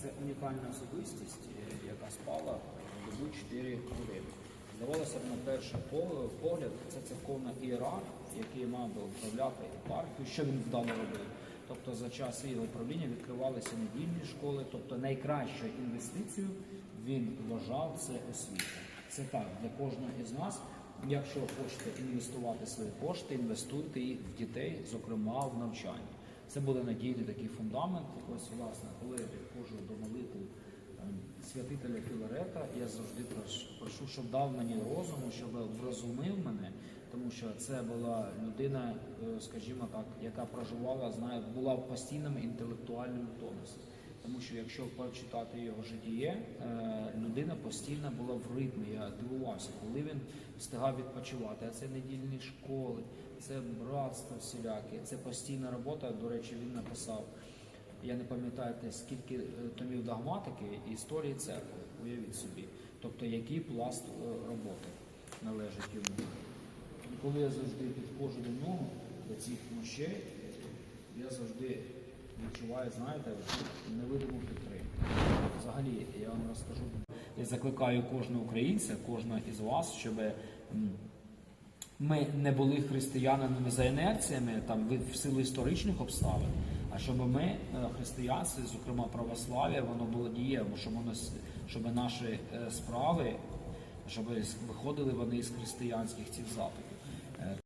Це унікальна особистість, е, яка спала добу 4 години. Здавалося б, на перший погляд, це церковна ієрарх, який мав би управляти єпархією, що він вдало робив. Тобто за час його правління відкривалися недільні школи, тобто найкращою інвестицією він вважав це освіта. Це так для кожного із нас. Якщо хочете інвестувати свої кошти, інвестуйте їх в дітей, зокрема в навчання. Це буде надійний такий фундамент. Ось, власне, коли я підходжу до молитви святителя Філарета, я завжди прошу, щоб дав мені розуму, щоб вразумив мене, тому що це була людина, е, скажімо так, яка проживала, знає, була в постійному інтелектуальному тонусі. Тому що якщо почитати його житіє, е, людина постійно була в ритмі. Я дивувався, коли він встигав відпочивати. А це недільні школи, це братство всіляке, це постійна робота. До речі, він написав. Я не пам'ятаю скільки е, томів догматики і історії церкви. Уявіть собі. Тобто, який пласт е, роботи належить йому. І коли я завжди підходжу до нього, до цих мощей, я завжди відчуваю, знаєте, невидиму підтримку. Взагалі, я вам розкажу. Я закликаю кожного українця, кожного із вас, щоб ми не були християнами за інерціями, там в силу історичних обставин, а щоб ми, е, християнці, зокрема православ'я, воно було дієво, щоб воно щоб наші е, справи, щоб виходили вони із християнських цих заповідей. Е,